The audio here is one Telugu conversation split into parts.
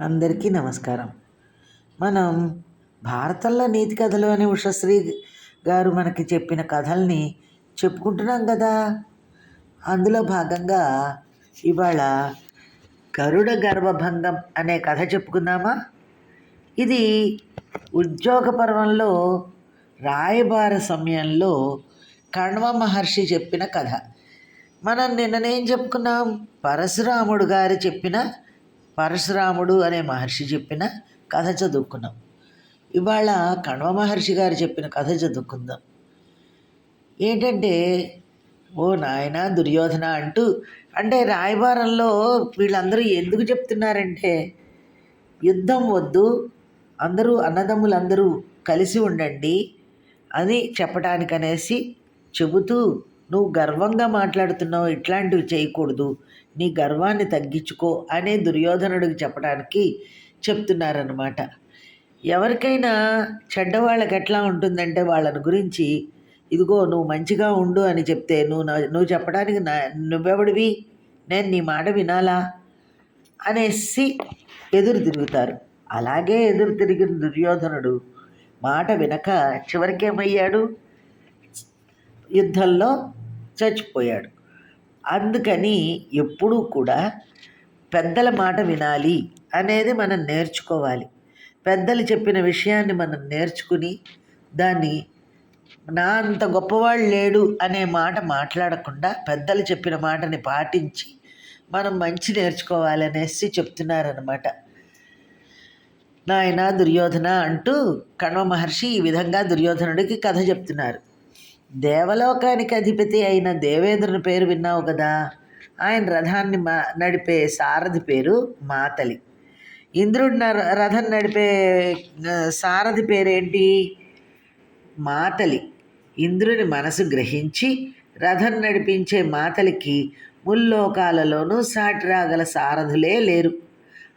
అందరికీ నమస్కారం. మనం భారతంలో నీతి కథలు అని ఉషశ్రీ గారు మనకి చెప్పిన కథల్ని చెప్పుకుంటున్నాం కదా. అందులో భాగంగా ఇవాళ గరుడ గర్వభంగం అనే కథ చెప్పుకుందామా? ఇది ఉద్యోగ పర్వంలో రాయబార సమయంలో కణ్వ మహర్షి చెప్పిన కథ. మనం నిన్ననేం చెప్పుకున్నాం? పరశురాముడు గారు చెప్పిన పరశురాముడు అనే మహర్షి చెప్పిన కథ చదువుకున్నాం. ఇవాళ కణ్వ మహర్షి గారు చెప్పిన కథ చదువుకుందాం. ఏంటంటే ఓ నాయన దుర్యోధన అంటూ అంటే రాయబారంలో వీళ్ళందరూ ఎందుకు చెప్తున్నారంటే యుద్ధం వద్దు అందరూ అన్నదమ్ములందరూ కలిసి ఉండండి అని చెప్పడానికనేసి చెబుతూ నువ్వు గర్వంగా మాట్లాడుతున్నావు ఇట్లాంటివి చేయకూడదు నీ గర్వాన్ని తగ్గించుకో అనే దుర్యోధనుడికి చెప్పడానికి చెప్తున్నారనమాట ఎవరికైనా చెడ్డవాళ్ళకి ఎట్లా ఉంటుందంటే వాళ్ళని గురించి ఇదిగో నువ్వు మంచిగా ఉండు అని చెప్తే నువ్వు నా- నువ్వు చెప్పడానికి నా నువ్వెవడివి? నేను నీ మాట వినాలా? అనేసి ఎదురు తిరుగుతారు. అలాగే ఎదురు తిరిగిన దుర్యోధనుడు మాట వినక చివరికేమయ్యాడు? యుద్ధంలో చచ్చిపోయాడు. అందుకని ఎప్పుడూ కూడా పెద్దల మాట వినాలి అనేది మనం నేర్చుకోవాలి. పెద్దలు చెప్పిన విషయాన్ని మనం నేర్చుకుని దాన్ని నా అంత గొప్పవాళ్ళు లేడు అనే మాట మాట్లాడకుండా పెద్దలు చెప్పిన మాటని పాటించి మనం మంచి నేర్చుకోవాలనేసి చెప్తున్నారనమాట నాయన దుర్యోధన అంటూ కణ్వ మహర్షి ఈ విధంగా దుర్యోధనుడికి కథ చెప్తున్నారు. దేవలోకానికి అధిపతి అయిన దేవేంద్రుని పేరు విన్నావు కదా? ఆయన రథాన్ని మా నడిపే సారథి పేరు మాతలి. ఇంద్రుడి రథం నడిపే సారథి పేరేంటి? మాతలి. ఇంద్రుని మనసు గ్రహించి రథం నడిపించే మాతలికి ముల్లోకాలలోనూ సాటి రాగల సారథులే లేరు.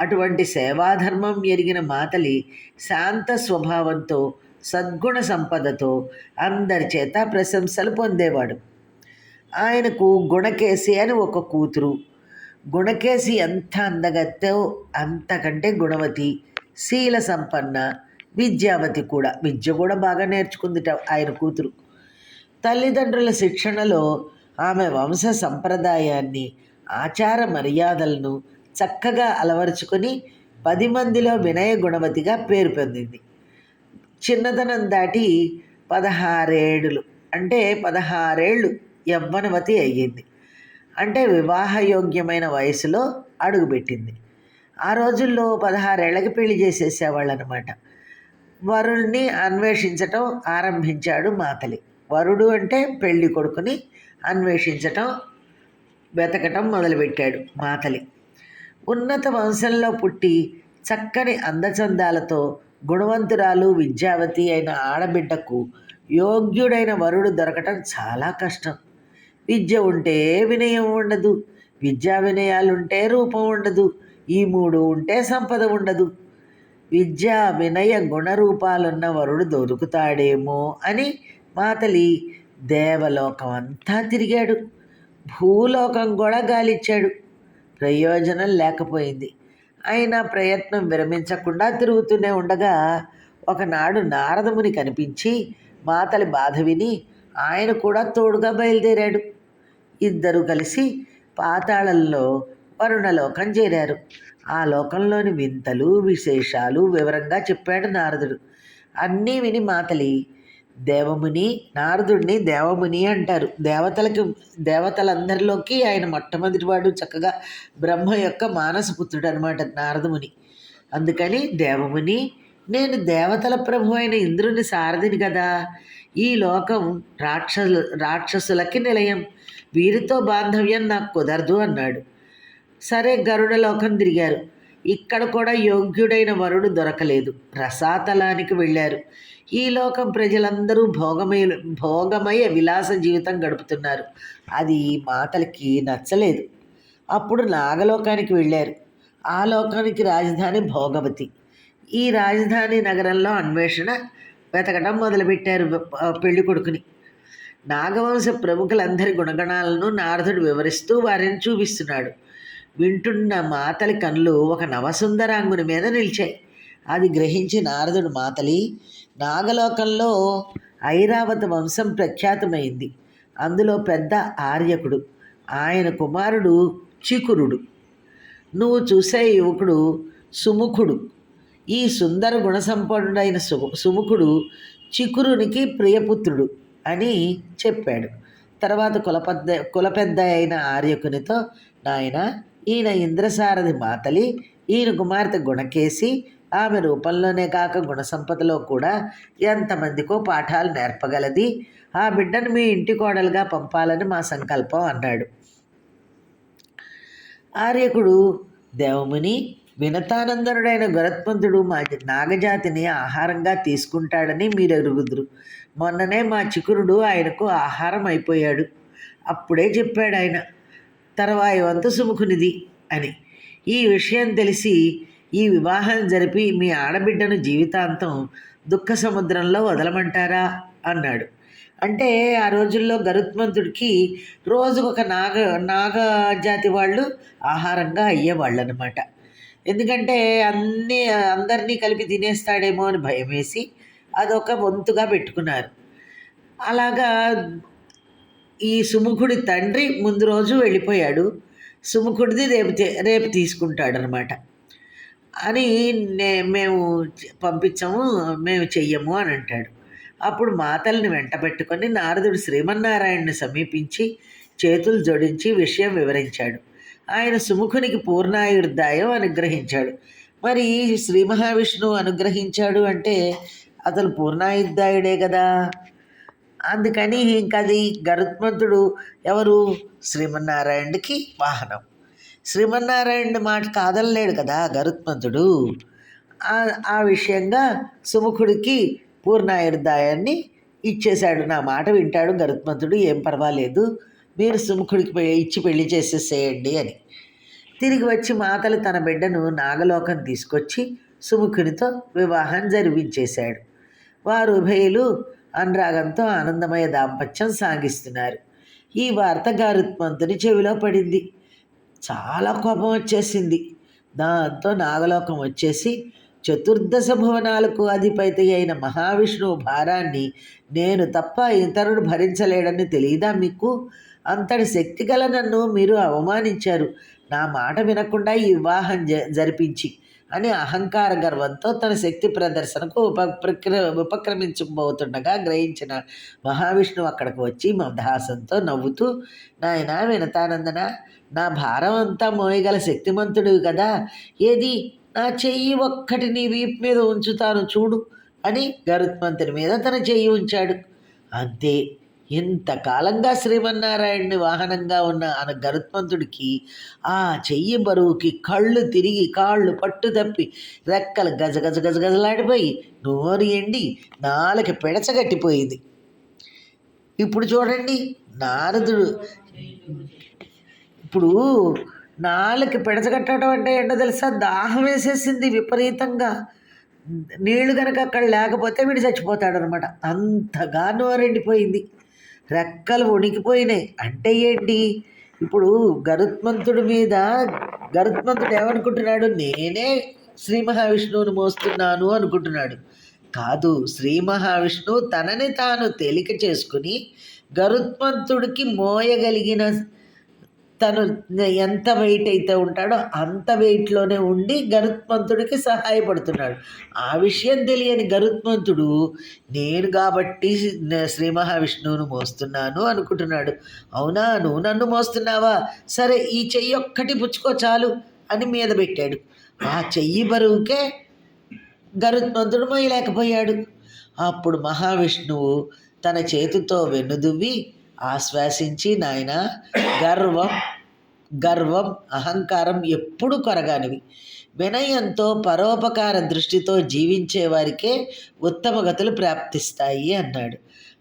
అటువంటి సేవాధర్మం ఎరిగిన మాతలి శాంత స్వభావంతో సద్గుణ సంపదతో అందరి చేత ప్రశంసలు పొందేవాడు. ఆయనకు గుణకేసి అని ఒక కూతురు. గుణకేసి ఎంత అందగత్తో అంతకంటే గుణవతి శీల సంపన్న విద్యావతి కూడా. విద్య కూడా బాగా నేర్చుకుంది ఆయన కూతురు. తల్లిదండ్రుల శిక్షణలో ఆమె వంశ సంప్రదాయాన్ని ఆచార మర్యాదలను చక్కగా అలవరుచుకొని పది మందిలో వినయ గుణవతిగా పేరు పొందింది. చిన్నదనం దాటి పదహారేడులు. అంటే పదహారేళ్ళు యవ్వనవతి అయ్యింది. అంటే వివాహయోగ్యమైన వయసులో అడుగుపెట్టింది ఆ రోజుల్లో పదహారేళ్ళకి పెళ్ళి చేసేసేవాళ్ళు అనమాట వరుణ్ణి అన్వేషించటం ఆరంభించాడు మాతలి. వరుడు అంటే పెళ్ళి కొడుకుని అన్వేషించటం వెతకటం మొదలుపెట్టాడు మాతలి. ఉన్నత వంశంలో పుట్టి చక్కని అందచందాలతో గుణవంతురాలు విద్యావతి అయిన ఆడబిడ్డకు యోగ్యుడైన వరుడు దొరకటం చాలా కష్టం. విద్య ఉంటే వినయం ఉండదు విద్యా వినయాలుంటే రూపం ఉండదు ఈ మూడు ఉంటే సంపద ఉండదు. విద్యా వినయ గుణరూపాలున్న వరుడు దొరుకుతాడేమో అని మాతలి దేవలోకం అంతా తిరిగాడు. భూలోకం కూడా గాలిచ్చాడు. ప్రయోజనం లేకపోయింది. అయినా ప్రయత్నం విరమించకుండా తిరుగుతూనే ఉండగా ఒకనాడు నారదముని కనిపించి మాతలి బాధ విని ఆయన కూడా తోడుగా బయలుదేరాడు. ఇద్దరు కలిసి పాతాళంలో వరుణలోకం చేరారు. ఆ లోకంలోని వింతలు విశేషాలు వివరంగా చెప్పాడు నారదుడు. అన్నీ విని మాతలి దేవముని నారదుడిని దేవముని అంటారు. దేవతలకి దేవతలందరిలోకి ఆయన మొట్టమొదటివాడు చక్కగా బ్రహ్మ యొక్క మానసపుత్రుడు అనమాట నారదముని. అందుకని దేవముని నేను దేవతల ప్రభు అయిన ఇంద్రుని సారథిని కదా. ఈ లోకం రాక్షసు రాక్షసులకి నిలయం. వీరితో బాంధవ్యం నాకు కుదరదు అన్నాడు. సరే గరుడ లోకం తిరిగారు. ఇక్కడ కూడా యోగ్యుడైన వరుడు దొరకలేదు. రసాతలానికి వెళ్ళారు. ఈ లోకం ప్రజలందరూ భోగమయ భోగమయ విలాస జీవితం గడుపుతున్నారు. అది మాతలకి నచ్చలేదు. అప్పుడు నాగలోకానికి వెళ్ళారు. ఆ లోకానికి రాజధాని భోగవతి. ఈ రాజధాని నగరంలో అన్వేషణ వెతకడం మొదలుపెట్టారు పెళ్ళి కొడుకుని. నాగవంశ ప్రముఖులందరి గుణగణాలను నారదుడు వివరిస్తూ వారిని చూపిస్తున్నాడు. వింటున్న మాతలి కళ్ళు ఒక నవసుందరాంగుని మీద నిలిచాయి. అది గ్రహించి నారదుడు మాతలి నాగలోకంలో ఐరావత వంశం ప్రఖ్యాతమైంది. అందులో పెద్ద ఆర్యకుడు ఆయన కుమారుడు చికురుడు. నువ్వు చూసే యువకుడు సుముఖుడు. ఈ సుందర గుణసంపన్నుడైన సు సుముఖుడు చికురునికి ప్రియపుత్రుడు అని చెప్పాడు. తర్వాత కులపెద్ద కులపెద్ద అయిన ఆర్యకునితో నాయన ఈయన ఇంద్రసారథి మాతలి ఈయన కుమార్తె గుణకేసి ఆమె రూపంలోనే కాక గుణసంపదలో కూడా ఎంతమందికో పాఠాలు నేర్పగలది. ఆ బిడ్డను మీ ఇంటి కోడలుగా పంపాలని మా సంకల్పం అన్నాడు. ఆర్యకుడు దేవముని వినతానందనుడైన గరత్మంతుడు మా నాగజాతిని ఆహారంగా తీసుకుంటాడని మీరు ఎరుగుదురు మొన్ననే మా చికురుడు ఆయనకు ఆహారం అయిపోయాడు. అప్పుడే చెప్పాడు ఆయన తర్వాయి వంతు సుముఖునిది అని. ఈ విషయం తెలిసి ఈ వివాహం జరిపి మీ ఆడబిడ్డను జీవితాంతం దుఃఖ సముద్రంలో వదలమంటారా? అన్నాడు. అంటే ఆ రోజుల్లో గరుత్మంతుడికి రోజుకొక ఒక నాగ నాగ జాతి వాళ్ళు ఆహారంగా అయ్యేవాళ్ళు అనమాట ఎందుకంటే అన్నీ అందరినీ కలిపి తినేస్తాడేమో అని భయం వేసి అదొక వంతుగా పెట్టుకున్నారు. అలాగా ఈ సుముఖుడి తండ్రి ముందు రోజు వెళ్ళిపోయాడు. సుముఖుడిది రేపు రేపు తీసుకుంటాడనమాట. అని నే మేము పంపించాము మేము చెయ్యము అని అంటాడు. అప్పుడు మాతల్ని వెంట పెట్టుకొని నారదుడు శ్రీమన్నారాయణని సమీపించి చేతులు జోడించి విషయం వివరించాడు. ఆయన సుముఖునికి పూర్ణాయుర్దాయం అనుగ్రహించాడు. మరి శ్రీ మహావిష్ణువు అనుగ్రహించాడు అంటే అతను పూర్ణాయుర్దాయుడే కదా? అందుకని ఇంకది గరుత్మంతుడు ఎవరు? శ్రీమన్నారాయణుడికి వాహనం. శ్రీమన్నారాయణుడి మాట కాదనలేడు కదా గరుత్మంతుడు. ఆ విషయంగా సుముఖుడికి పూర్ణాయుర్దాయాన్ని ఇచ్చేశాడు. నా మాట వింటాడు గరుత్మంతుడు. ఏం పర్వాలేదు. మీరు సుముఖుడికి ఇచ్చి పెళ్ళి చేసేసేయండి అని. తిరిగి వచ్చి మాతలు తన బిడ్డను నాగలోకం తీసుకొచ్చి సుముఖునితో వివాహం జరిపించేశాడు. వారు ఉభయులు అనురాగంతో ఆనందమయ దాంపత్యం సాగిస్తున్నారు. ఈ వార్త గారుత్మంతుని చెవిలో పడింది. చాలా కోపం వచ్చేసింది. దాంతో నాగలోకం వచ్చేసి చతుర్దశ భువనాలకు అధిపతి అయిన మహావిష్ణువు భారాన్ని నేను తప్ప ఇతరుడు భరించలేడని తెలియదా మీకు? అంతటి శక్తి గల నన్ను మీరు అవమానించారు. నా మాట వినకుండా ఈ వివాహం జరిపించి అని అహంకార గర్వంతో తన శక్తి ప్రదర్శనకు ఉప ప్రక్ర ఉపక్రమించబోతుండగా గ్రహించిన మహావిష్ణువు అక్కడికి వచ్చి మందహాసంతో నవ్వుతూ నాయన వినతానందన నా భారం అంతా మోయగల శక్తిమంతుడు కదా. ఏది? నా చెయ్యి ఒక్కటి నీ వీపు మీద ఉంచుతాను చూడు అని గరుత్మంతుని మీద తన చెయ్యి ఉంచాడు. అంతే ఇంతకాలంగా శ్రీమన్నారాయణుని వాహనంగా ఉన్న అన గరుత్మంతుడికి ఆ చెయ్యి బరువుకి కళ్ళు తిరిగి కాళ్ళు పట్టు తప్పి రెక్కలు గజ గజ గజ గజలాడిపోయి నోరు ఎండి నాలుక పెడచగట్టిపోయింది ఇప్పుడు చూడండి నారదుడు ఇప్పుడు నాలుక పెడచగట్టడం అంటే ఏంటో తెలుసా? దాహం వేసేసింది విపరీతంగా. నీళ్ళు కనుక అక్కడ లేకపోతే వీడు చచ్చిపోతాడనమాట. అంతగా నోరెండిపోయింది. రెక్కలు వణికిపోయినాయి. అంటే ఏంటి? ఇప్పుడు గరుత్మంతుడి మీద గరుత్మంతుడు ఏమనుకుంటున్నాడు? నేనే శ్రీ మహావిష్ణువుని మోస్తున్నాను అనుకుంటున్నాడు. కాదు శ్రీ మహావిష్ణువు తనని తాను తేలిక చేసుకుని గరుత్మంతుడికి మోయగలిగిన తను ఎంత వెయిట్ అయితే ఉంటాడో అంత వెయిట్లోనే ఉండి గరుత్మంతుడికి సహాయపడుతున్నాడు. ఆ విషయం తెలియని గరుత్మంతుడు నేను కాబట్టి శ్రీ మహావిష్ణువును మోస్తున్నాను అనుకుంటున్నాడు. అవునా? నువ్వు నన్ను మోస్తున్నావా? సరే ఈ చెయ్యి ఒక్కటి పుచ్చుకో చాలు అని మీద పెట్టాడు. ఆ చెయ్యి బరువుకే గరుత్మంతుడు మోయలేకపోయాడు. అప్పుడు మహావిష్ణువు తన చేతితో వెన్నుదువ్వి ఆశ్వాసించి నాయన గర్వం గర్వం అహంకారం ఎప్పుడు కొరగానివి. వినయంతో పరోపకార దృష్టితో జీవించే వారికే ఉత్తమ గతులు ప్రాప్తిస్తాయి అన్నాడు.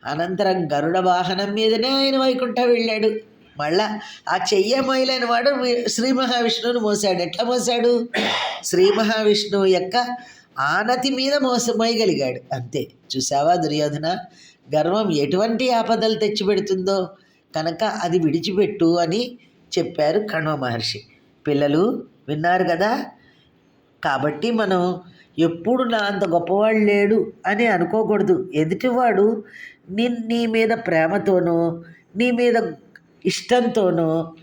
అనంతరం గరుడ వాహనం మీదనే ఆయన వైకుంఠ వెళ్ళాడు. మళ్ళా ఆ చెయ్య మొయలేని వాడు శ్రీ మహావిష్ణువుని మోసాడు ఎట్లా మోసాడు శ్రీ మహావిష్ణువు యొక్క ఆనతి మీద మోస మోయగలిగాడు అంతే. చూసావా దుర్యోధన? గర్వం ఎటువంటి ఆపదలు తెచ్చిపెడుతుందో కనుక అది విడిచిపెట్టు అని చెప్పారు కణ్వ మహర్షి. పిల్లలు విన్నారు కదా? కాబట్టి మనం ఎప్పుడు నా అంత గొప్పవాడు లేడు అని అనుకోకూడదు. ఎదుటివాడు నీ నీ మీద ప్రేమతోనో నీ మీద ఇష్టంతోనో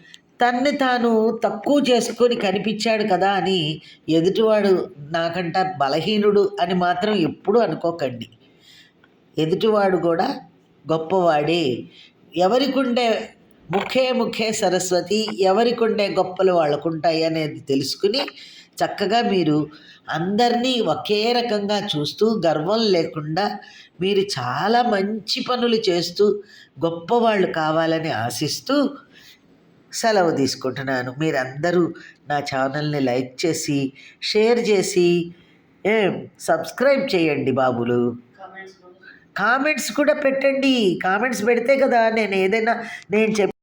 తన్ని తాను తక్కువ చేసుకొని కనిపించాడు కదా అని ఎదుటివాడు నాకంట బలహీనుడు అని మాత్రం ఎప్పుడూ అనుకోకండి. ఎదుటివాడు కూడా గొప్పవాడే. ఎవరికుండే ముఖే ముఖే సరస్వతి ఎవరికుండే గొప్పలు వాళ్ళకుంటాయి అనేది తెలుసుకుని చక్కగా మీరు అందరినీ ఒకే రకంగా చూస్తూ గర్వం లేకుండా మీరు చాలా మంచి పనులు చేస్తూ గొప్పవాళ్ళు కావాలని ఆశిస్తూ సెలవు తీసుకుంటున్నాను. మీరందరూ నా ఛానల్ని లైక్ చేసి షేర్ చేసి ఏం సబ్స్క్రైబ్ చేయండి బాబులు. కామెంట్స్ కూడా పెట్టండి. కామెంట్స్ పెడితే కదా నేను ఏదైనా నేను చెప్